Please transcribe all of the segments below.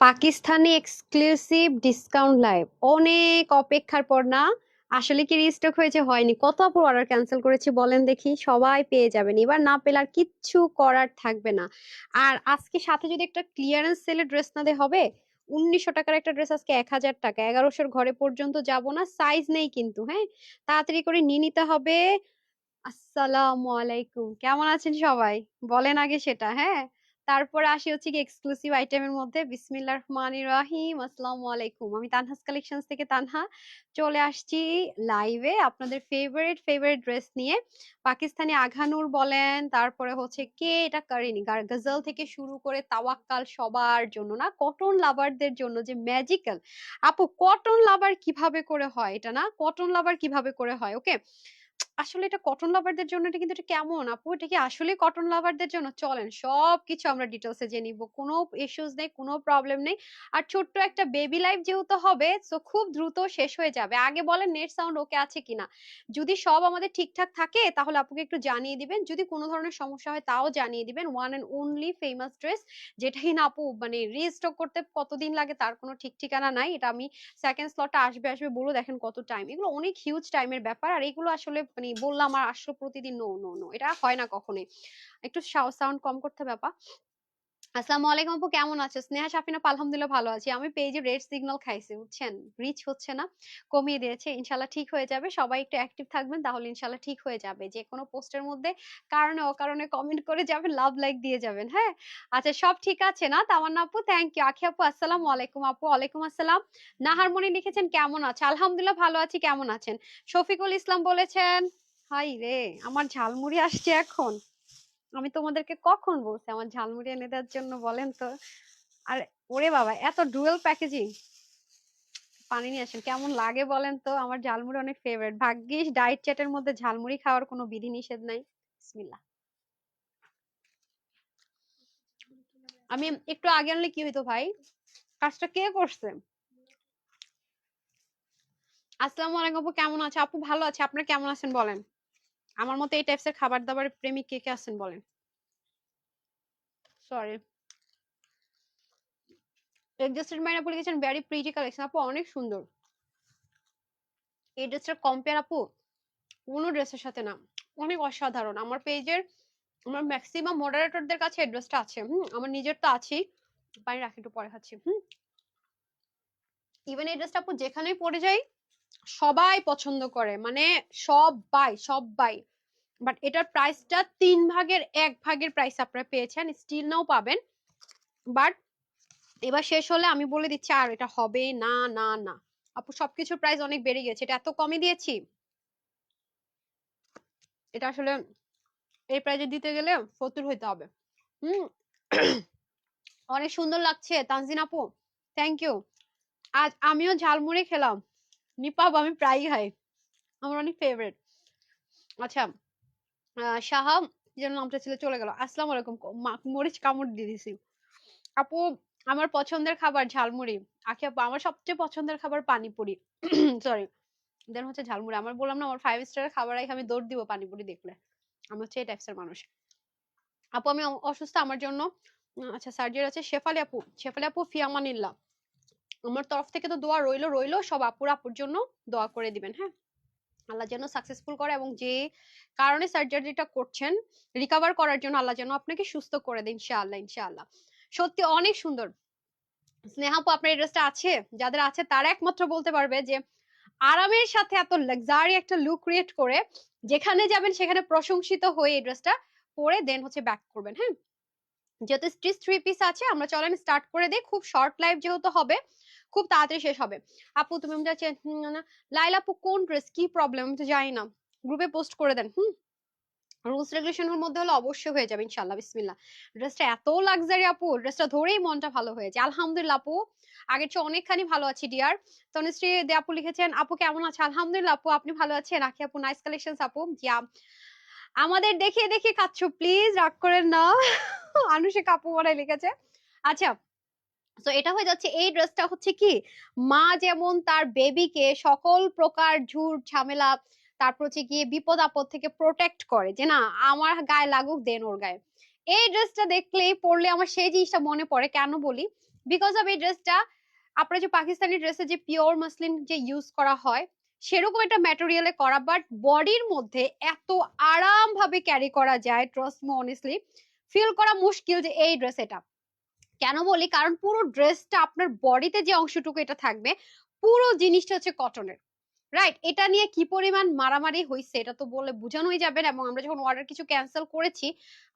Pakistani exclusive discount live অনেক অপেক্ষার পর না, আসলে কি রিস্টক হয়েছে? হয়নি। কত আপুর অর্ডার ক্যান্সেল করেছি বলেন দেখি। সবাই পেয়ে যাবেন। এবার না পেলে আর কিচ্ছু করার থাকবে না। আর আজকে সাথে যদি একটা ক্লিয়ারেন্স সেলে ড্রেস না দিয়ে, হবে? উনিশশো টাকার একটা ড্রেস আজকে এক হাজার টাকা। এগারোশোর ঘরে পর্যন্ত যাব না সাইজ নেই কিন্তু হ্যাঁ? তাড়াতাড়ি করে নিয়ে নিতে হবে। আসসালামু আলাইকুম। কেমন আছেন সবাই? বলেন আগে সেটা হ্যাঁ? তারপরে আসি হচ্ছে কি এক্সক্লুসিভ আইটেমের মধ্যে। বিসমিল্লাহ রহমানির রাহিম, আসসালামু আলাইকুম। আমি তানহাস কালেকশনস থেকে তানহা। চলে আসছি লাইভে আপনাদের ফেভারিট ফেভারিট ড্রেস নিয়ে। পাকিস্তানি আঘানুর বলেন, তারপরে হচ্ছে কে? এটা করেনি। গজল থেকে শুরু করে তাওয়াক্কাল সবার জন্য না কটন লাভারদের জন্য যে ম্যাজিক্যাল আপু কটন লাভার কীভাবে করে হয় এটা না? কটন লাভার কীভাবে করে হয়? ওকে আসলে এটা কটন লাভারদের জন্য এটা কিন্তু এটা কেমন? আপু, এটা কি আসলে কটন লাভারদের জন্য? চলেন, সবকিছু আমরা ডিটেলসে জেনে নিব। কোনো ইস্যুস নেই, কোনো প্রবলেম নেই। আর ছোট্ট একটা বেবি লাইফ যেহেতু হবে তো খুব দ্রুত শেষ হয়ে যাবে। আগে বলেন নেট সাউন্ড ওকে আছে কিনা? যদি সব আমাদের ঠিকঠাক থাকে, তাহলে আপুকে একটু জানিয়ে দিবেন। যদি কোনো ধরনের সমস্যা হয়, তাও জানিয়ে দিবেন। One and only famous dress যেটা কিনা আপু মানে রিস্টক করতে কতদিন লাগে, তার কোনো ঠিক ঠিকানা নাই। এটা আমি সেকেন্ড স্লটটা আসবে আসবে বলে দেখেন কত টাইম এগুলো অনেক হিউজ টাইমের ব্যাপার। আর এগুলো আসলে মানে বললাম আর আসলো প্রতিদিন নো নো নো এটা হয় না কখনোই। একটু সাউন্ড কম করতে ব্যাপার আসসালামু আলাইকুম আপু কেমন আছো? স্নেহা আপু, আলহামদুলিল্লাহ ভালো আছি। আমি পেজে রেড সিগন্যাল খাইছি বুঝছেন? রিচ হচ্ছে না কমিয়ে দিয়েছে ইনশাল্লাহ ঠিক হয়ে যাবে। সবাই একটু অ্যাক্টিভ থাকবেন তাহলে ইনশাল্লাহ ঠিক হয়ে যাবে। যে কোনো পোস্টের মধ্যে কারণে অকারণে কমেন্ট করে যাবেন লাভ লাইক দিয়ে যাবেন হ্যাঁ? আচ্ছা সব ঠিক আছে না? তামান্না আপু থ্যাংক ইউ আখি আপু আসসালামু আলাইকুম আপু ওয়ালাইকুম আসসালাম। নাহারমণি লিখেছেন কেমন আছে আলহামদুলিল্লাহ ভালো আছি কেমন আছেন? শফিকুল ইসলাম বলেছেন হাই রে আমার ঝালমুড়ি আসছে এখন। আমি তোমাদেরকে কখন বলছি? আমার ঝালমুড়ি এনে দেওয়ার জন্য বলেন তো। আর ওরে বাবা, এত ডুয়েল প্যাকেজিং পানি নিয়ে আসেন, কেমন লাগে বলেন তো? আমার ঝালমুড়ি অনেক ফেভারিট ভাগ্যিস ডায়েট চ্যাটের মধ্যে ঝালমুড়ি খাওয়ার কোনো বিধি নিষেধ নাই। বিসমিল্লাহ। আমি একটু আগে আনলে কি হইতো ভাই? কাজটা কে করছে? আসসালামু আলাইকুম আপু, কেমন আছে? আপু ভালো আছে, আপনারা কেমন আছেন বলেন? আমার মতো এই টাইপসের খাবার দাবারের প্রেমিক কে কে আছেন বলেন? সরি এক্সাস্টেড মাইন আপু লিখেছেন ভেরি প্রিটি কালেকশন আপু, অনেক সুন্দর। এই ড্রেসটার কম্পেয়ার আপু, কোনো ড্রেসের সাথে না। অনেক অসাধারণ। আমার পেজের আমার ম্যাক্সিমাম মডারেটরদের কাছে এই ড্রেসটা আছে। হুম, আমার নিজের তো আছেই। পানি রাখি, একটু পরে খাচ্ছি। হুম। ইভেন এই ড্রেসটা আপু, যেখানেই পরে যাই সবাই পছন্দ করে মানে সবাই সবাই বাট এটার প্রাইসটা তিন ভাগের এক ভাগের প্রাইস আপনারা পেয়েছেন স্টিল নাও পাবেন বাট এবার শেষ হলে আমি বলে দিচ্ছি আর এটা হবে না না না। আপু, সবকিছুর প্রাইস অনেক বেড়ে গেছে এটা এত কমে দিয়েছি? এটা আসলে এই প্রাইজে দিতে গেলে ফতুর হইতে হবে। হুম? অনেক সুন্দর লাগছে, তানজিন আপু থ্যাংক ইউ আজ আমিও ঝালমুড়ি খেলাম। নিপাব আমি প্রায়ই খাই। আমার অনেক ফেভারিট আচ্ছা সাহা যেন নামটা ছিল চলে গেল। আসসালামু আলাইকুম মরিচ কামড় দিয়ে দিছি। আপু, আমার পছন্দের খাবার ঝালমুড়ি। আখি আপু, আমার সবচেয়ে পছন্দের খাবার পানিপুরি। সরি দেন হচ্ছে ঝালমুড়ি। আমার বললাম না, আমার ফাইভ স্টারের খাবার আগে আমি দৌড় দিব পানিপুরি দেখলে। আমি হচ্ছে এই টাইপসের মানুষ। আপু, আমি অসুস্থ, আমার জন্য আচ্ছা সার্জারি আছে শেফালি আপু। শেফালি আপু ফিয়ামানিল্লাহ আমার তরফ থেকে তো দোয়া রইল রইল। সব আপুর আপুর জন্য দোয়া করে দিবেন হ্যাঁ? আল্লাহ যেন সাকসেসফুল করে এবং যে কারণে সার্জারিটা করছেন রিকভার করার জন্য আল্লাহ যেন আপনাকে সুস্থ করে দেয় ইনশাআল্লাহ ইনশাআল্লাহ। সত্যি অনেক সুন্দর। স্নেহাপু আপনার ড্রেসটা আছে? যাদের আছে, তারা একমাত্র বলতে পারবে যে আরামের সাথে এত লাক্সারি একটা লুক ক্রিয়েট করে যেখানে যাবেন, সেখানে প্রশংসিত হয়ে এই ড্রেসটা পরে দেন হচ্ছে ব্যাক করবেন হ্যাঁ? যেহেতু স্টিচ থ্রি পিস আছে, আমরা চলেন স্টার্ট করে দিই। খুব শর্ট লাইভ যেহেতু হবে খুব তাড়াতাড়ি শেষ হবে। আপু, তুমি লাইলা আপু, কোন ড্রেস কি প্রবলেম আমি তো জানি না। গ্রুপে পোস্ট করে দেন, হুম? রুলস রেগুলেশনের মধ্যে হলে অবশ্যই হয়ে যাবে ইনশাল্লাহ বিসমিল্লাহ। ড্রেসটা এত লাক্সারি আপু ড্রেসটা ধরেই মনটা ভালো হয়েছে আলহামদুলিল্লাহ আপু, আগের চেয়ে অনেকখানি ভালো আছি ডিয়ার তনুশ্রী দে আপু লিখেছেন, আপু, কেমন আছে? আলহামদুলিল্লাহ আপু, আপনি ভালো আছেন? আখি আপু নাইস কালেকশন আপু। জি আম- আমাদের দেখিয়ে দেখিয়ে কাচ্ছ প্লিজ রাগ করেন না। আনুষে কাপু মনে লিখেছে। আচ্ছা তো এটা হয়ে যাচ্ছে, এই ড্রেসটা হচ্ছে কি? মা যেমন তার বেবিকে সকল প্রকার ঝুট, ঝামেলা, তারপর হচ্ছে গিয়ে বিপদ আপদ থেকে প্রোটেক্ট করে যে না, আমার গায়ে লাগুক দেন ওর গায়ে। এই ড্রেসটা দেখলেই পড়লে আমার সেই জিনিসটা মনে পড়ে, কেন বলি? বিকজ অফ এই ড্রেসটা, আপনার যে পাকিস্তানি ড্রেসে যে পিওর মাসলিন যে ইউজ করা হয়, সেরকম একটা ম্যাটেরিয়ালে করা বাট বডির মধ্যে এত আরাম ভাবে ক্যারি করা যায় ট্রাস্ট মি অনেস্টলি ফিল করা মুশকিল যে এই ড্রেস এটা। কেন বলি? কারণ পুরো ড্রেসটা আপনার বডিতে যে অংশটুকু এটা থাকবে, পুরো জিনিসটা হচ্ছে কটনের রাইট এটা নিয়ে কি পরিমাণ মারামারি হয়েছে এটা তো বলে বোঝানোই যাবে না। এবং আমরা যখন অর্ডার কিছু ক্যান্সেল করেছি,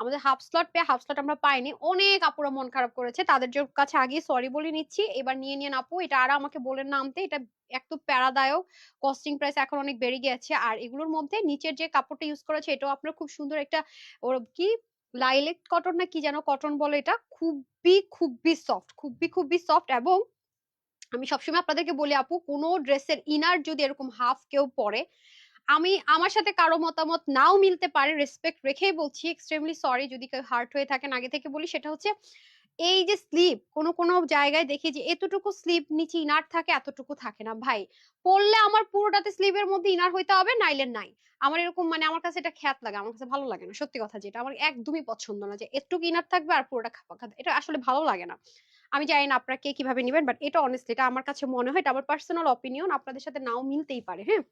আমাদের হাফ স্লট পেয়ে হাফ স্লট আমরা পাইনি। অনেক আপুরা মন খারাপ করেছে। তাদের কাছে আগে সরি বলে নিচ্ছি। এবার নিয়ে নিয়ে আপু, এটা আর আমাকে বলেন না আনতে এটা এক তো প্যারাদায়ক। কস্টিং প্রাইস এখন অনেক বেড়ে গেছে আর এগুলোর মধ্যে নিচের যে কাপড়টা ইউজ করেছে এটাও আপনার খুব সুন্দর একটা ওর কি লাইলেক কটন না কি যেন কটন বলে এটা? খুবই খুবই সফট খুবই খুবই সফট এবং আমি সবসময় আপনাদেরকে বলি আপু, কোনো ড্রেসের ইনার যদি এরকম হাফ কেউ পরে, আমি আমার সাথে কারও মতামত নাও মিলতে পারে রেসপেক্ট রেখেই বলছি এক্সট্রিমলি সরি যদি কেউ হার্ট হয়ে থাকেন, আগে থেকে বলি সেটা হচ্ছে এই যে স্লিপ, কোন কোন জায়গায় দেখি যে এতটুকু স্লিপ নিচে ইনার থাকে, এতটুকু থাকে না। ভাই পরলে আমার পুরোটাতে স্লিপের মধ্যে ইনার হইতে হবে, নাইলে নাই। আমার এরকম মানে আমার কাছে এটা খ্যাত লাগে, আমার কাছে ভালো লাগে না, সত্যি কথা যেটা। আমার একদমই পছন্দ না যে একটুকু ইনার থাকবে আর পুরোটা খাপা খাপা এটা আসলে ভালো লাগে না। আমি জানি না আপনারা কে কীভাবে নেবেন বাট এটা অনেস্টলি এটা আমার কাছে মনে হয়, এটা আমার পার্সোনাল অপিনিয়ন আপনাদের সাথে নাও মিলতেই পারে হ্যাঁ?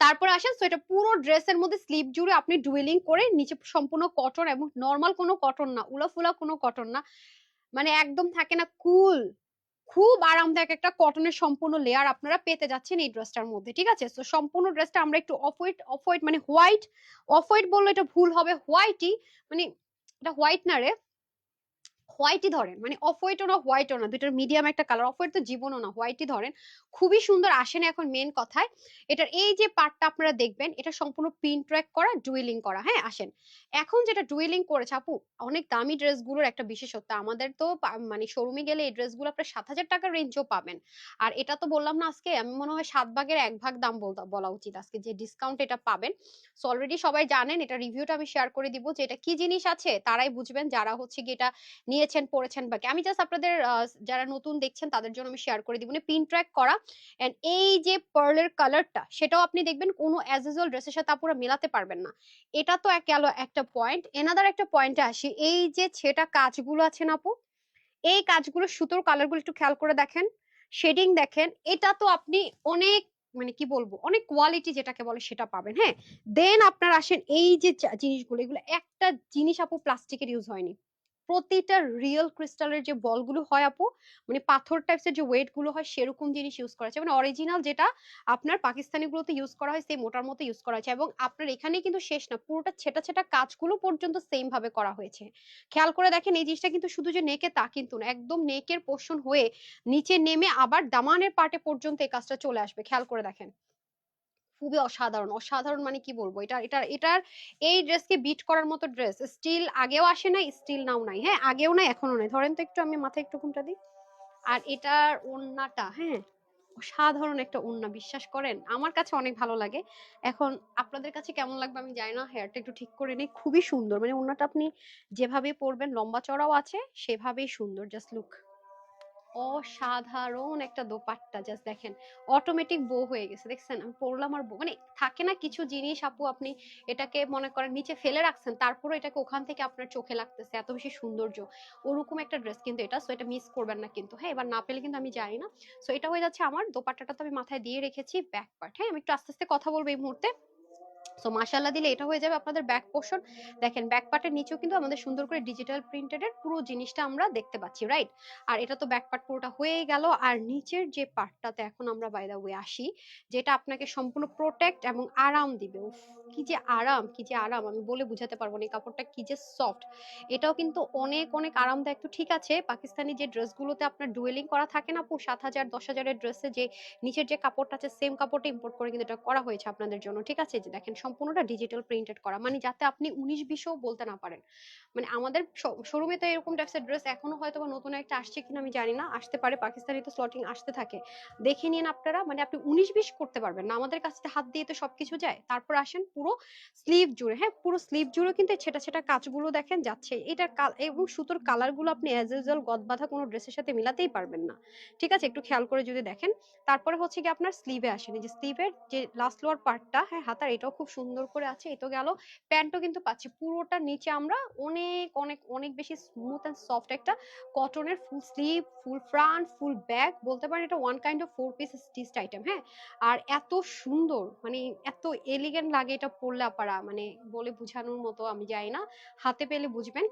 তারপর আসেন সো এটা পুরো ড্রেসের মধ্যে স্লিপ জুড়ে আপনি ডুয়েলিং করে নিচে সম্পূর্ণ কটন এবং নর্মাল কোনো কটন না, উলাফুলা কোনো কটন না মানে একদম থাকে না কুল খুব আরামদায়ক একটা কটনের সম্পূর্ণ লেয়ার আপনারা পেতে যাচ্ছেন এই ড্রেসটার মধ্যে, ঠিক আছে? তো সম্পূর্ণ ড্রেসটা আমরা একটু অফ হোয়াইট অফ হোয়াইট মানে হোয়াইট অফ হোয়াইট বললে এটা ভুল হবে হোয়াইটই মানে এটা হোয়াইট না রে হোয়াইটই ধরেন মানে অফ হোয়াইটও না হোয়াইটও না দুটোর মিডিয়াম একটা কালার অফ হোয়াইট তো জীবনও না হোয়াইটই ধরেন, খুবই সুন্দর আসেন এখন মেন কথায়। এটার এই যে পার্টটা আপনারা দেখবেন, এটা সম্পূর্ণ পিন ট্র্যাক করা ডুয়েলিং করা হ্যাঁ আসেন। এখন যেটা ডুয়েলিং করেছে, আপু, অনেক দামি ড্রেসগুলোর একটা বিশেষত্ব, আমাদের তো মানে শোরুমে গেলে এই ড্রেসগুলো আপনার সাত হাজার টাকার রেঞ্জও পাবেন। আর এটা তো বললাম না আজকে, আমি মনে হয় সাত ভাগের এক ভাগ দাম বলা উচিত আজকে যে ডিসকাউন্ট এটা পাবেন। সো অলরেডি সবাই জানেন, এটা রিভিউটা আমি শেয়ার করে দিব যে এটা কি জিনিস আছে, তারাই বুঝবেন, যারা হচ্ছে কি এটা নিয়েছেন পড়েছেন বাকি আমি জাস্ট আপনাদের যারা নতুন দেখছেন তাদের জন্য আমি শেয়ার করে দিব। পিন ট্র্যাক করা এন্ড এই যে পার্লের কালারটা সেটাও আপনি দেখবেন কোনো অ্যাজ ইউজুয়াল ড্রেসের সাথে আপুরা মেলাতে পারবেন না। এটা তো এক গেল একটা পয়েন্ট এনাদার একটা পয়েন্টে আসি, এই যে ছেটা কাজগুলো আছে না আপু, এই কাজগুলো সুতোর কালারগুলো একটু খেয়াল করে দেখেন শেডিং দেখেন, এটা তো আপনি অনেক মানে কি বলব, অনেক কোয়ালিটি যেটাকে বলে সেটা পাবেন হ্যাঁ? দেন আপনার আসেন এই যে জিনিসগুলো, এগুলো একটা জিনিস আপু প্লাস্টিকের ইউজ হয়নি। প্রতিটা রিয়েল ক্রিস্টালের যে বলগুলো হয় আপু মানে পাথর টাইপসের যে ওয়েটগুলো হয় সেরকম জিনিস ইউজ করা হয়েছে। মানে অরিজিনাল যেটা আপনার পাকিস্তানি গুলোতে ইউজ করা হয় সেই মোটার মতো ইউজ করা হয়েছে। এবং আপনার এখানে কিন্তু শেষ না, পুরোটা ছেটা ছেটা কাজগুলো পর্যন্ত সেম ভাবে করা হয়েছে। খেয়াল করে দেখেন, এই জিনিসটা কিন্তু শুধু যে নেকে তা কিন্তু না, একদম নেকের পোর্শন হয়ে নিচে নেমে আবার দামানের পার্টে পর্যন্ত এই কাজটা চলে আসবে। খেয়াল করে দেখেন। খুবই অসাধারণ। অসাধারণ মানে কি বলব? এটা এটা এটার এই ড্রেসকে বিট করার মতো ড্রেস স্টিল আগেও আসে নাই স্টিল নাও নাই। হ্যাঁ আগেও নাই এখনও নাই। ধরেন তো একটু আমি মাথায় একটু ঘুমটা দিই। আর এটার ওড়নাটা হ্যাঁ অসাধারণ একটা ওড়না, বিশ্বাস করেন? আমার কাছে অনেক ভালো লাগে। এখন আপনাদের কাছে কেমন লাগবে আমি জানি না হেয়ারটা একটু ঠিক করে নেই। খুবই সুন্দর। মানে ওড়নাটা আপনি যেভাবে পরবেন, লম্বা চড়াও আছে, সেভাবেই সুন্দর জাস্ট লুক অসাধারণ একটা দোপাট্টা জাস্ট দেখেন অটোমেটিক বো হয়ে গেছে, দেখছেন? আমি পরলাম আর বো মানে থাকে না কিছু জিনিস, আপু, আপনি এটাকে মনে করেন নিচে ফেলে রাখছেন তারপরে এটাকে ওখান থেকে আপনার চোখে লাগতেছে, এত বেশি সৌন্দর্য। ওরকম একটা ড্রেস কিন্তু এটা সো এটা মিস করবেন না কিন্তু। হ্যাঁ এবার না পেলে কিন্তু আমি জানি না। সো এটা হয়ে যাচ্ছে আমার, দোপাট্টাটা তো আমি মাথায় দিয়ে রেখেছি ব্যাক পার্ট হ্যাঁ আমি একটু আস্তে আস্তে কথা বলব এই মুহূর্তে। সো মাশাল্লাহ দিলে এটা হয়ে যাবে আপনাদের ব্যাক পোর্শন দেখেন ব্যাক পার্টের নিচেও কিন্তু আমাদের সুন্দর করে ডিজিটাল প্রিন্টেড এর পুরো জিনিসটা আমরা দেখতে পাচ্ছি রাইট আর এটা তো ব্যাক পার্ট পুরোটা হয়ে গেল। আর নিচের যে পার্টটাতে এখন আমরা বাই দা ওয়ে আসি, যেটা আপনাকে সম্পূর্ণ প্রোটেক্ট এবং আরাম দিবে। কি যে আরাম, কি যে আরাম, আমি বলে বুঝাতে পারব না এই কাপড়টা কি যে সফট এটাও কিন্তু অনেক অনেক আরামদায়ক। তো ঠিক আছে, পাকিস্তানি যে ড্রেসগুলোতে আপনার ডুয়েলিং করা থাকে না পু সাত হাজার, দশ হাজারের ড্রেসে যে নিচের যে কাপড়টা আছে সেম কাপড়টা ইম্পোর্ট করে কিন্তু এটা করা হয়েছে আপনাদের জন্য। ঠিক আছে, যে দেখেন সম্পূর্ণটা ডিজিটাল প্রিন্টেড করা। মানে যাতে আপনি উনিশ বিশও বলতে না পারেন। মানে আমাদের শোরুমে তো এরকম টাইপসের ড্রেস এখনও হয়তো বা নতুন একটা আসছে কিনা আমি জানি না। আসতে পারে, পাকিস্তানি তো স্লটিং আসতে থাকে। দেখে নিন আপনারা মানে আপনি উনিশ বিশ করতে পারবেন না। আমাদের কাছে হাত দিয়ে তো সবকিছু যায়। তারপর আসেন পুরো স্লিভ জুড়ে। হ্যাঁ পুরো স্লিভ জুড়ে কিন্তু ছেটা ছেটা কাজগুলো দেখেন যাচ্ছে। কাল এবং সুতোর কালারগুলো আপনি অ্যাজ ইউজুয়াল গদ বাঁধা কোনো ড্রেসের সাথে মিলাতেই পারবেন না। ঠিক আছে? একটু খেয়াল করে যদি দেখেন। তারপরে হচ্ছে কি আপনার স্লিভে আসেন। এই যে স্লিভের যে লাস্ট লোয়ার পার্টটা হ্যাঁ হাতার এটাও খুব সুন্দর করে আছে এই গেল। প্যান্টও কিন্তু পাচ্ছি। পুরোটা নিচে আমরা অনেক অনেক অনেক বেশি স্মুথ অ্যান্ড সফট একটা কটনের full sleeve full front full back বলতে পারেন এটা one kind of four piece stitched item হ্যাঁ? আর এত সুন্দর মানে এত এলিগেন্ট লাগে এটা পরলে আপারা মানে বলে বোঝানোর মতো আমি যাই না। হাতে পেলে বুঝবেন।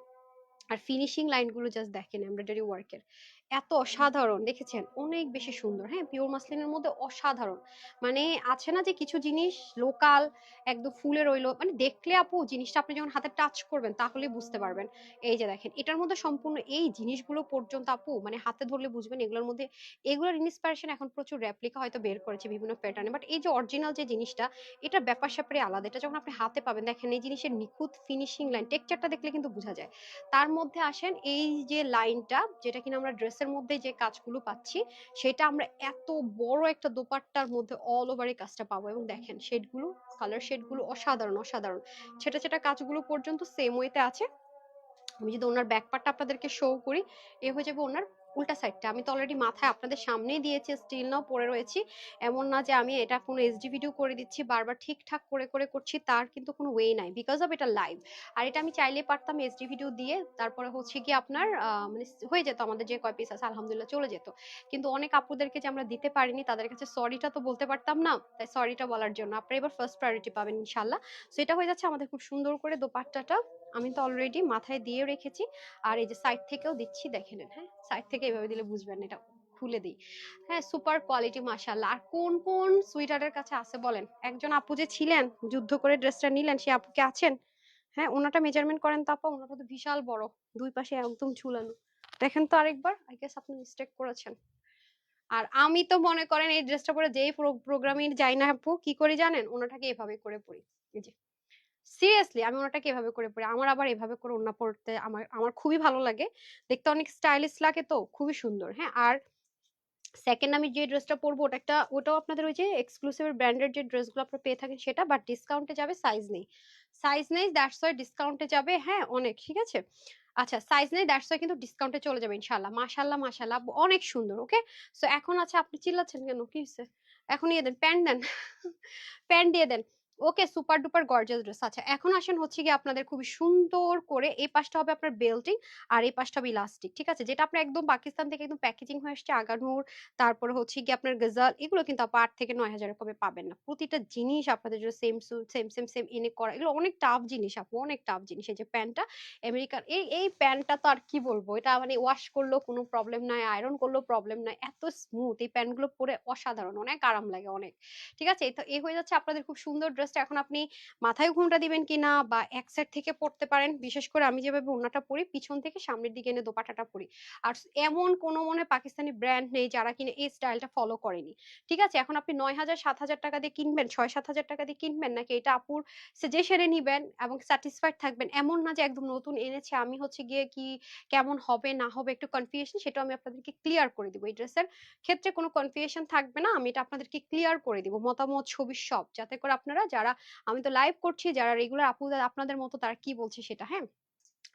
আর ফিনিশিং লাইনগুলো জাস্ট দেখেন এমব্রয়ডারি ওয়ার্কের এত অসাধারণ। দেখেছেন? অনেক বেশি সুন্দর। হ্যাঁ পিওর মাসলিনের মধ্যে অসাধারণ। মানে আছে না যে কিছু জিনিস লোকাল, একদম ফুলের রইল মানে দেখলে আপু জিনিসটা আপনি যখন হাতে টাচ করবেন তাহলে বুঝতে পারবেন। এই যে দেখেন, এটার মধ্যে সম্পূর্ণ এই জিনিসগুলো পর্যন্ত আপু মানে হাতে ধরলে বুঝবেন এগুলোর মধ্যে, এগুলোর ইন্সপিরেশন এখন প্রচুর রেপ্লিকা হয়তো বের করেছে বিভিন্ন প্যাটার্নে বাট এই যে অরিজিনাল যে জিনিসটা এটা ব্যাপার স্যাপারে আলাদা। এটা যখন আপনি হাতে পাবেন, দেখেন এই জিনিসের নিখুঁত ফিনিশিং লাইন টেক্সচারটা দেখলে কিন্তু বোঝা যায়। তার মধ্যে আসেন এই যে লাইনটা যেটা কিনা আমরা ড্রেসের মধ্যে যে কাজগুলো পাচ্ছি, সেটা আমরা এত বড় একটা দোপাট্টার মধ্যে অল ওভার এই কাজটা পাবো। এবং দেখেন শেডগুলো কালার শেডগুলো অসাধারণ অসাধারণ। ছেটা ছেটা কাজগুলো পর্যন্ত সেম ওয়েতে আছে। আমি যদি ওনার ব্যাকপার্টটা আপনাদেরকে শো করি, এ হয়ে যাবে ওনার উল্টা সাইডটা আমি তো অলরেডি মাথায় আপনাদের সামনেই দিয়েছি স্টিল নাও পরে রয়েছি। এমন না যে আমি এটা কোনো এইচডি ভিডিও করে দিচ্ছি, বারবার ঠিকঠাক করে করে করছি, তার কিন্তু কোনো ওয়ে নাই। বিকজ অফ এটা লাইভ আর এটা আমি চাইলে পারতাম এইচডি ভিডিও দিয়ে, তারপরে হচ্ছে কি আপনার মানে হয়ে যেত আমাদের যে কয় পিস আছে, আলহামদুলিল্লাহ চলে যেত। কিন্তু অনেক আপুদেরকে যে আমরা দিতে পারিনি, তাদের কাছে সরিটা তো বলতে পারতাম না। তাই সরিটা বলার জন্য। আপনারা এবার ফার্স্ট প্রায়োরিটি পাবেন ইনশাল্লাহ সো এটা হয়ে যাচ্ছে আমাদের খুব সুন্দর করে দোপাট্টাটা। আমি তো অলরেডি মাথায় দিয়ে রেখেছি। আর এই যে সাইড থেকেও দিচ্ছি, দেখে নেন হ্যাঁ? সাইড থেকে এভাবে দিলে বুঝবেন, এটা খুলে দিই। হ্যাঁ সুপার কোয়ালিটি মাশাআল্লাহ। আর কোন কোন সুইটারের কাছে আছে বলেন? একজন আপু যে ছিলেন, যুদ্ধ করে ড্রেসটা নিলেন, সে আপুকে আছেন? হ্যাঁ ওনাটা মেজারমেন্ট করেন তো আপা ওনাটা তো বিশাল বড়, দুই পাশে একদম ঝুলানো। দেখেন তো আরেকবার আই গেস আপনি মিস্টেক করেছেন। আর আমি তো মনে করেন, এই ড্রেসটা পরে যেই প্রোগ্রামে যাই না আপু, কি করে জানেন? ওনাটাকে এভাবে করে পরি। এই যে। সিরিয়াসলি আমি ওনাটাকে এভাবে করে পরি। আমার আবার এভাবে করে ওড়না পরতে আমার আমার খুবই ভালো লাগে। দেখতে অনেক স্টাইলিশ লাগে তো, খুবই সুন্দর হ্যাঁ? আর সেকেন্ড আমি যে ড্রেসটা পরবো, ওটা একটা, ওটাও আপনাদের ওই যে এক্সক্লুসিভ ব্র্যান্ডেড যে ড্রেসগুলো আপনারা পেয়ে থাকেন সেটা বাট ডিসকাউন্টে যাবে সাইজ নেই। সাইজ নেই দ্যাটস ওয়াই ডিসকাউন্টে যাবে হ্যাঁ অনেক, ঠিক আছে? আচ্ছা সাইজ নেই দ্যাটস ওয়াই কিন্তু ডিসকাউন্টে চলে যাবে ইনশাল্লাহ মাশাল্লাহ মাশাল্লাহ অনেক সুন্দর, ওকে? সো এখন আছে, আপনি চিল্লাচ্ছেন কেন? কি হয়েছে এখন ইয়ে দেন, প্যান্ট দেন প্যান্ট দিয়ে দেন। Okay super duper gorgeous dress. আচ্ছা এখন আসেন হচ্ছে কি আপনাদের খুবই সুন্দর করে এই পাশটা হবে আপনার বেল্টিং আর এই পাশটা হবে ইলাস্টিক, ঠিক আছে? যেটা আপনার একদম পাকিস্তান থেকে একদম প্যাকেজিং হয়ে আসছে, আগানুর, তারপরে হচ্ছে কি আপনার গজাল, এগুলো কিন্তু আপা আট থেকে নয় হাজারের কমে পাবেন না। প্রতিটা জিনিস আপনাদের জন্য সেম সেম সেম সেম এনে করা, এগুলো অনেক টাফ জিনিস আপু, অনেক টাফ জিনিস। এই যে প্যান্টটা, আমেরিকার, এই এই প্যান্টটা তো আর কি বলব? এটা মানে ওয়াশ করলেও কোনো প্রবলেম নাই আয়রন করলেও প্রবলেম নাই, এত স্মুথ এই প্যান্টগুলো পরে অসাধারণ, অনেক আরাম লাগে, অনেক, ঠিক আছে? এই তো এই হয়ে যাচ্ছে আপনাদের খুব সুন্দর ড্রেসটা এখন আপনি মাথায় ঘুমটা দিবেন কিনা বা এক সাইড থেকে পড়তে পারেন, বিশেষ করে আমি যেভাবে ওড়নাটা পরি, পিছন থেকে সামনের দিকে এনে দোপাটাটা পরি। আর এমন কোনো মনে পাকিস্তানি ব্র্যান্ড নেই যারা কিনা এই স্টাইলটা ফলো করেনি। ঠিক আছে? এখন আপনি নয় হাজার, সাত হাজার টাকা দিয়ে কিনবেন, ছয়, সাত হাজার টাকা দিয়ে কিনবেন নাকি এটা আপুর সাজেশনে নিবেন এবং স্যাটিসফাইড থাকবেন? এমন না যে একদম নতুন এনেছে, আমি হচ্ছে গিয়ে কি কেমন হবে, না হবে একটু কনফিউশন সেটা আমি আপনাদেরকে ক্লিয়ার করে দিব। এই ড্রেসের ক্ষেত্রে কোনো কনফিউশন থাকবে না, আমি এটা আপনাদেরকে ক্লিয়ার করে দিব। মতামত, ছবি, সব, যাতে করে আপনারা যারা, আমি তো লাইভ করছি, যারা রেগুলার আপু, আপনাদের মতো তারা কি বলছে সেটা হ্যাঁ?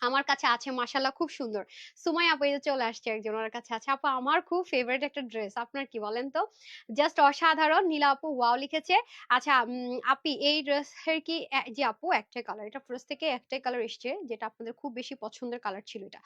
আমার কাছে আছে মাশাল্লাহ খুব সুন্দর। সুমাই আপু এই চলে আসছে একজন ওনার কাছে আছে। আপু আমার খুব ফেভারিট একটা ড্রেস আপনার কি বলেন তো? জাস্ট অসাধারণ নীলা আপু ওয়াও লিখেছে। আচ্ছা উম, আপি এই ড্রেসের কি যে আপু একটাই কালার এটা ফার্স্ট থেকে একটাই কালার এসছে যেটা আপনাদের খুব বেশি পছন্দের কালার ছিল এটা।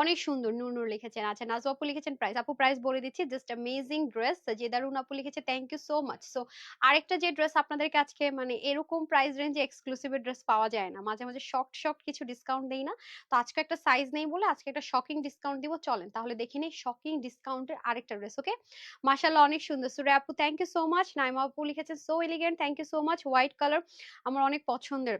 অনেক সুন্দর নূর নূর লিখেছেন। আচ্ছা নাজু আপু লিখেছেন প্রাইস আপু প্রাইস বলে দিচ্ছি জাস্ট অ্যামেজিং ড্রেস জেদারুন আপু লিখেছে thank you so much so আরেকটা যে ড্রেস আপনাদেরকে আজকে মানে এরকম প্রাইস রেঞ্জে এক্সক্লুসিভ ড্রেস পাওয়া যায় না মাঝে মাঝে শর্ট শর্ট কিছু ডিসকাউন্ট দেই না। তো আজকে একটা সাইজ নেই বলে আজকে একটা শকিং ডিসকাউন্ট দিব, চলেন তাহলে দেখে নিই শকিং ডিসকাউন্টের আরেকটা ড্রেস ওকে মাশাআল্লাহ, অনেক সুন্দর। সুরে আপু thank you so much Naima আপু লিখেছেন so elegant thank you so much white colour আমার অনেক পছন্দের।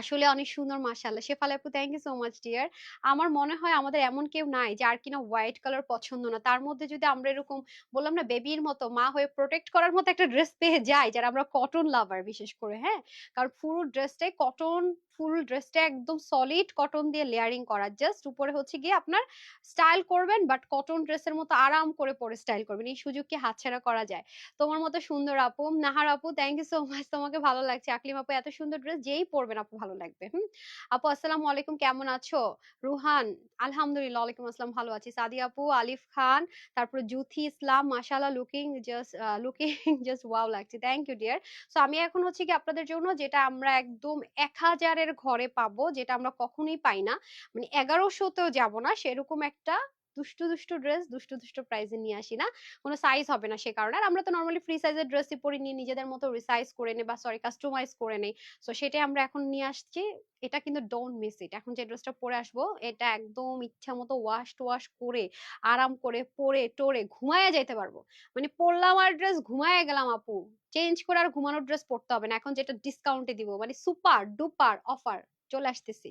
আসলে অনেক সুন্দর, মাশাআল্লাহ। শেফালি আপু thank you so much dear আমার মনে হয় আমাদের এমন কেউ নাই যার কিনা হোয়াইট কালার পছন্দ না। তার মধ্যে যদি আমরা এরকম বললাম না বেবির মতো মা হয়ে প্রোটেক্ট করার মতো একটা ড্রেস পেয়ে যাই, যারা আমরা কটন লাভার বিশেষ করে হ্যাঁ? কারণ পুরো ড্রেসটাই কটন ফুল ড্রেসটা একদম সলিড কটন দিয়ে লেয়ারিং করা। জাস্ট উপরে হচ্ছে গিয়ে আপনার স্টাইল করবেন বাট কটন ড্রেসের মতো আরাম করে পরে স্টাইল করবেন। এই সুযোগ কি হাতছাড়া করা যায়। তোমার মতো সুন্দর আপু, নাহার আপু থ্যাংক ইউ সো মাচ তোমাকে ভালো লাগছে। আকলিম আপু, এত সুন্দর ড্রেস যেই পরবেন আপু, ভালো লাগবে। হুম? আপু, আসসালামু আলাইকুম, কেমন আছো? রুহান, আলহামদুলিল্লাহ, ওয়ালাইকুম আসসালাম, ভালো আছি। সাদি আপু, আলিফ খান, তারপরে জুথি, ইসলাম, মাশাআল্লাহ looking just looking just wow লাগছে। থ্যাংক ইউ ডিয়ার সো আমি এখন হচ্ছে কি আপনাদের জন্য, যেটা আমরা একদম এক হাজারের ঘরে পাবো যেটা আমরা কখনোই পাই না। মানে এগারোশো তেও যাব না সেরকম একটা দুষ্টু দুষ্টু ড্রেস দুষ্টু দুষ্টু প্রাইসে নিয়ে আসি না। কোনো সাইজ হবে না সে কারণে। আর আমরা তো নর্মালি ফ্রি সাইজের ড্রেসই পরে নিয়ে নিজেদের মতো রিসাইজ করে নেই বা সরি কাস্টমাইজ করে নেই। সো সেটাই আমরা এখন নিয়ে আসছি। এটা কিন্তু ডোন্ট মিস ইট এখন যে ড্রেসটা পরে আসব, এটা একদম ইচ্ছা মতো ওয়াশ টোয়াশ করে, আরাম করে পরে, টোরে ঘুমায়া যাইতে পারব। মানে পরলাম আর ড্রেস ঘুমায়া গেলাম আপু। চেঞ্জ করে আর ঘুমানোর ড্রেস পরতে হবে না। এখন যেটা ডিসকাউন্টে দিব মানে সুপার ডুপার অফার চলে আসতেছি।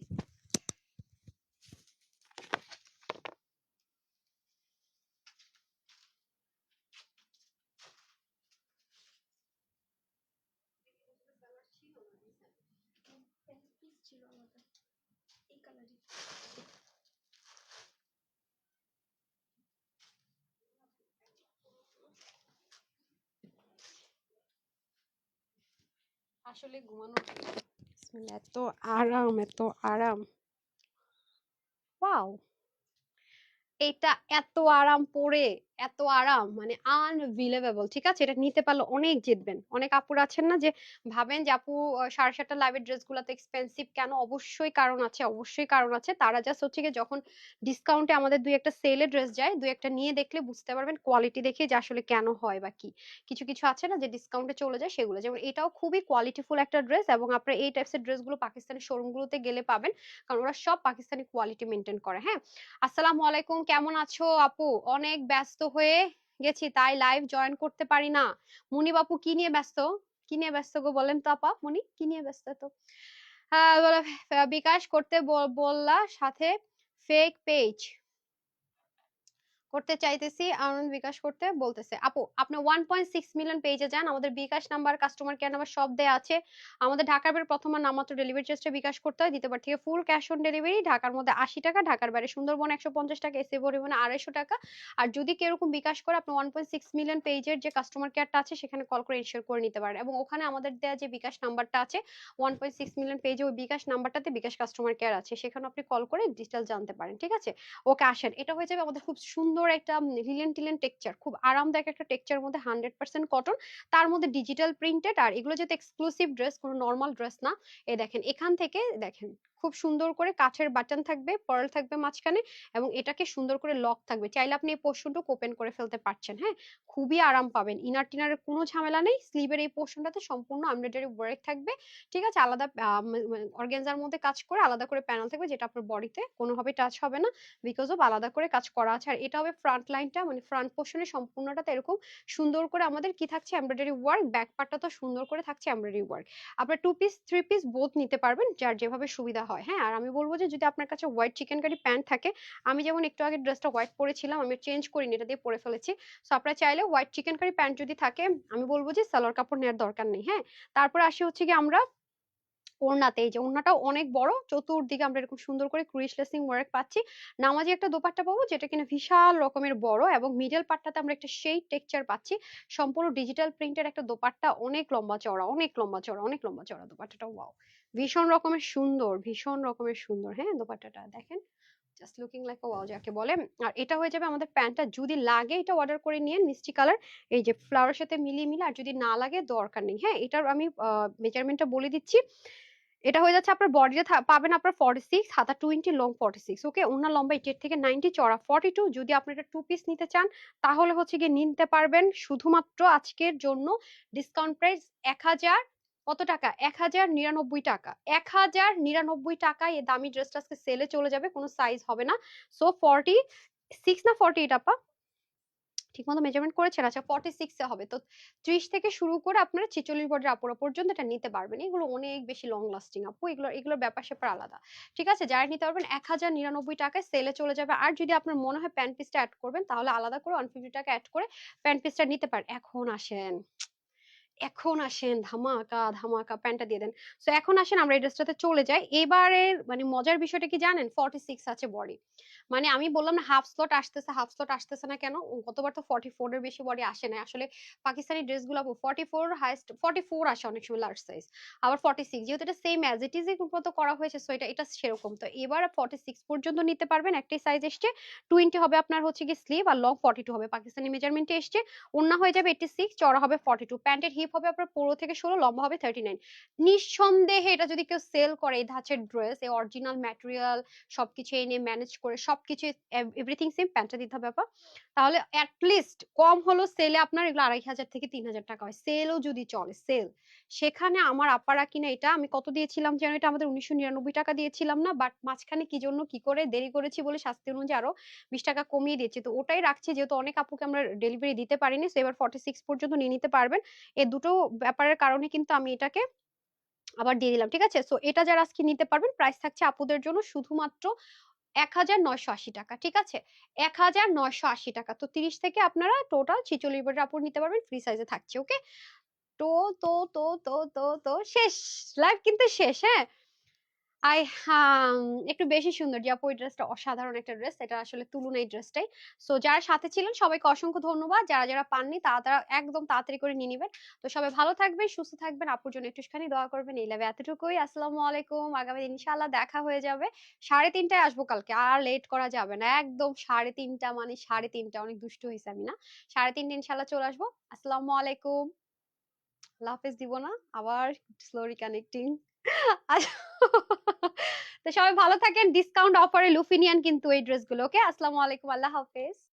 আসলে ঘুমানো এত আরাম এত আরাম। ওয়াও! এটা এত আরাম পরে এত আরাম মানে আনবিলিভেবল ঠিক আছে? এটা নিতে পারলে অনেক জিতবেন। অনেক আপুর আছেন না যে, ভাবেন যে, আপু সাড়ে সাতটা লাইভের ড্রেসগুলো তো এক্সপেন্সিভ কেন? অবশ্যই কারণ আছে, অবশ্যই কারণ আছে। তারা জাস্ট হচ্ছে কি যখন ডিসকাউন্টে আমাদের দুই একটা সেলে ড্রেস যায়, দুই একটা নিয়ে দেখলে বুঝতে পারবেন কোয়ালিটি দেখে যে, আসলে কেন হয় বা কি। কিছু কিছু আছে না যে ডিসকাউন্টে চলে যায় সেগুলো। যেমন এটাও খুবই কোয়ালিটিফুল একটা ড্রেস এবং আপনারা এই টাইপসের ড্রেসগুলো পাকিস্তানি শোরুমগুলোতে গেলে পাবেন, কারণ ওরা সব পাকিস্তানি কোয়ালিটি মেনটেন করে হ্যাঁ? আসসালামু আলাইকুম, কেমন আছো আপু? অনেক ব্যস্ত হয়ে গেছি, তাই লাইভ জয়েন করতে পারি না। মুনি বাপু, কি নিয়ে ব্যস্ত? কি নিয়ে ব্যস্ত গো বলেন তো আপা? মুনি, কি নিয়ে ব্যস্ত তো হ্যাঁ বিকাশ করতে বললা সাথে ফেক পেজ করতে চাইতেছি, আনন্দ বিকাশ করতে বলতেছে। আপু, আপনি ওয়ান পয়েন্ট সিক্স মিলিয়ন পেজে যান, আমাদের bKash number customer care number সব দেয়া আছে। আমাদের ঢাকার বাইরে প্রথম আর নামমাত্র ডেলিভারি চার্জটা বিকাশ করতে হয় দ্বিতীয়বার থেকে ফুল ক্যাশ অন ডেলিভারি ঢাকার মধ্যে আশি টাকা, ঢাকার বাইরে সুন্দরবন একশো পঞ্চাশ টাকা এসে পরিমাণে আড়াইশো টাকা। আর যদি কেরকম বিকাশ করে, আপনি ওয়ান পয়েন্ট সিক্স মিলিয়ন পেজের যে কাস্টমার কেয়ারটা আছে, সেখানে কল করে ইনশিওর করে নিতে পারেন। এবং ওখানে আমাদের দেয়া যে বিকাশ নাম্বারটা আছে ওয়ান পয়েন্ট সিক্স মিলিয়ন পেজে ওই বিকাশ নাম্বারটাতে বিকাশ কাস্টমার কেয়ার আছে। সেখানে আপনি কল করে ডিটেল জানতে পারেন, ঠিক আছে? ওকে, আসেন। এটা হয়ে যাবে আমাদের খুব সুন্দর একটা লিলেন টিলেন টেক্সচার খুব আরামদায়ক একটা টেক্সচার মধ্যে হান্ড্রেড পার্সেন্ট কটন তার মধ্যে ডিজিটাল প্রিন্টেড আর এগুলো যেহেতু এক্সক্লুসিভ ড্রেস কোনো নর্মাল ড্রেস না, এ দেখেন, এখান থেকে দেখেন খুব সুন্দর করে কাঠের বাটন থাকবে, পার্ল থাকবে মাঝখানে এবং এটাকে সুন্দর করে লক থাকবে। চাইলে আপনি এই পোর্শনটুকু ওপেন করে ফেলতে পারছেন হ্যাঁ? খুবই আরাম পাবেন। ইনার টিনারের কোনো ঝামেলা নেই। স্লিভের এই পোর্শনটাতে সম্পূর্ণ এমব্রয়ডারি ওয়ার্ক থাকবে। ঠিক আছে? আলাদা অর্গেনজার মধ্যে কাজ করে আলাদা করে প্যানেল থাকবে যেটা আপনার বডিতে কোনোভাবে টাচ হবে না। বিকজ অফ আলাদা করে কাজ করা আছে। আর এটা হবে ফ্রন্ট লাইনটা মানে ফ্রন্ট পোর্শনে সম্পূর্ণটাতে এরকম সুন্দর করে আমাদের কি থাকছে? এমব্রয়ডারি ওয়ার্ক ব্যাক পার্টটা তো সুন্দর করে থাকছে এমব্রয়ডারি ওয়ার্ক আপনার two piece three piece both নিতে পারবেন, যার যেভাবে সুবিধা হয়। হ্যাঁ আর আমি বলব যে, যদি আপনার কাছে হোয়াইট চিকেন কারি প্যান্ট থাকে, আমি যেমন একটু আগে ড্রেসটা হোয়াইট পরেছিলাম, আমি চেঞ্জ করিনি, এটা দিয়ে পরে ফেলেছি। সো আপনারা চাইলে হোয়াইট চিকেন কারি প্যান্ট যদি থাকে, আমি বলব যে সালোয়ার কাপড় নেওয়ার দরকার নেই হ্যাঁ? তারপর আসি হচ্ছে কি আমরা ওড়নাতে। এই যে ওড়নাটাও অনেক বড়, চতুর্দিকে আমরা এরকম সুন্দর করে ক্রিস লেসিং ওয়ার্ক পাচ্ছি। নামাজি একটা দোপাট্টা পাবো যেটা কিনা বিশাল রকমের বড় এবং মিডল পাটটাতে আমরা একটা সেই টেক্সচার পাচ্ছি। সম্পূর্ণ ডিজিটাল প্রিন্টের একটা দোপাট্টা, অনেক লম্বা চওড়া, অনেক লম্বা চওড়া, অনেক লম্বা চওড়া দোপাট্টাটা ওয়াও ভীষণ রকমের সুন্দর, ভীষণ রকমের সুন্দর হ্যাঁ দোপাট্টাটা দেখেন? জাস্ট লুকিং লাইক ওয়াও যাকে বলে। আর এটা হয়ে যাবে আমাদের প্যান্টটা। যদি লাগে এটা অর্ডার করে নিয়ে মিষ্টি কালার এই যে ফ্লাওয়ারের সাথে মিলিয়ে মিলে আর যদি না লাগে দরকার নেই হ্যাঁ এটার আমি মেজারমেন্টটা বলে দিচ্ছি। এটা হয়ে যাচ্ছে আপনার বডিতে পাবেন আপনার ফর্টি সিক্স হাতা twenty long forty six okay ওনার লম্বা এইটের থেকে নাইনটি চড়া ফর্টি টু যদি আপনি এটা টু পিস নিতে চান, তাহলে হচ্ছে গিয়ে নিতে পারবেন শুধুমাত্র আজকের জন্য ডিসকাউন্ট প্রাইস এক হাজার, কত টাকা? এক হাজার নিরানব্বই টাকা। এক হাজার নিরানব্বই টাকায় এই দামি ড্রেসটা আজকে সেলে চলে যাবে, কোনো সাইজ হবে না। সো ফর্টি সিক্স না ফর্টি এইট আপা? ঠিক মতো মেজারমেন্ট করেছেন আচ্ছা ফর্টি সিক্সে হবে। তো ত্রিশ থেকে শুরু করে আপনারা ছেচল্লিশ বডির আপুরা পর্যন্ত এটা নিতে পারবেন। এগুলো অনেক বেশি লং লাস্টিং আপু। এগুলো এগুলোর ব্যাপার স্যাপার আলাদা। ঠিক আছে? যারা নিতে পারবেন এক হাজার নিরানব্বই টাকায় সেলে চলে যাবে। আর যদি আপনার মনে হয় প্যান্ট পিসটা অ্যাড করবেন তাহলে আলাদা করে ওয়ান ফিফটি টাকা অ্যাড করে প্যান্ট পিসটা নিতে পারেন। এখন আসেন। এখন আসেন। ধামাকা, ধামাকা প্যান্টটা দিয়ে দেন। সো এখন আসেন আমরা এই ড্রেসটাতে চলে যাই। এবারের মানে মজার বিষয়টা কি জানেন? 46 আছে বডি। মানে আমি বললাম না হাফ স্লট আসতেছে, হাফ স্লট আসতেছে না কেন? গতবার তো 44 এর বেশি বডি আসে নাই। আসলে পাকিস্তানি ড্রেসগুলো আপু 44 হাইয়েস্ট 44 আসে অনেক সময় লার্জ সাইজ। আবার 46 যেহেতু এটা সেম অ্যাজ ইট ইজ মতো করা হয়েছে সো এটা এটা সেরকম। তো এবার 46 পর্যন্ত নিতে পারবেন। একটাই সাইজ এসছে। 20 হবে আপনার হচ্ছে গিয়ে স্লিভ আর লং 42 হবে। পাকিস্তানি মেজারমেন্টে এসছে। ওড়না হয়ে যাবে 86 চওড়া হবে 42 প্যান্টের হিপ হবে আপনার 15 থেকে 16 লম্বা হবে 39 নিঃসন্দেহে এটা যদি কেউ সেল করে এই ধাঁচের ড্রেস এই অরিজিনাল ম্যাটেরিয়াল সবকিছু এনে ম্যানেজ করে সবকিছু এভরিথিং সেম প্যান্টটা দিতে হবে, আপা। তাহলে অ্যাট লিস্ট কম হলো সেলে আপনার এগুলো আড়াই হাজার থেকে তিন হাজার টাকা হয়। সেলও যদি চলে সেল সেখানে আমার আপারা কিনা এটা আমি কত দিয়েছিলাম যেন এটা আমাদের উনিশশো নিরানব্বই টাকা দিয়েছিলাম না বাট মাঝখানে কি জন্য, কি করে, দেরি করেছি বলে শাস্তি অনুযায়ী আরও বিশ টাকা কমিয়ে দিয়েছি। তো ওটাই রাখছি, যেহেতু অনেক আপুকে আমরা ডেলিভারি দিতে পারিনি সো এবার ফর্টি সিক্স পর্যন্ত নিয়ে নিতে পারবেন। এই দুটো ব্যাপারের কারণে কিন্তু আমি এটাকে আবার দিয়ে দিলাম, ঠিক আছে? সো এটা যারা আজকে নিতে পারবেন প্রাইস থাকছে আপুদের জন্য শুধুমাত্র এক হাজার নয়শো আশি টাকা, ঠিক আছে? এক হাজার নয়শো আশি টাকা। তো তিরিশ থেকে আপনারা টোটাল ছিচল্লিশ বছর আপুর নিতে পারবেন ফ্রি সাইজে থাকছে ওকে তো তো তো তো তো তো শেষ। লাইভ কিন্তু শেষ হ্যাঁ? আই হাম, একটু বেশি সুন্দর। যে আপু, এই ড্রেসটা অসাধারণ একটা ড্রেস এটা আসলে তুলুন এই ড্রেসটাই সো যারা সাথে ছিলেন, সবাইকে অসংখ্য ধন্যবাদ। যারা যারা পাননি, তারা তারা একদম তাড়াতাড়ি করে নিয়ে নেবেন। তো সবাই ভালো থাকবেন, সুস্থ থাকবেন। আপুর জন্য একটুখানি দোয়া করবেন। এই লাভে এতটুকুই। আসসালামু আলাইকুম। আগামী ইনশাআল্লাহ দেখা হয়ে যাবে। সাড়ে তিনটায় আসব কালকে। আর লেট করা যাবে না। একদম সাড়ে তিনটা মানে সাড়ে তিনটা। অনেক দুষ্ট হয়েছে আমি, না? সাড়ে তিনটা ইনশাআল্লাহ চলে আসব। আসসালামু আলাইকুম। আল্লাহ হাফেজ, দিব না। আবার স্লো রিকানেক্টিং তো সবাই ভালো থাকেন। ডিসকাউন্ট অফারে লুফিনিয়ান কিন্তু এই ড্রেসগুলো ওকে আসসালামু আলাইকুম, আল্লাহ হাফেজ।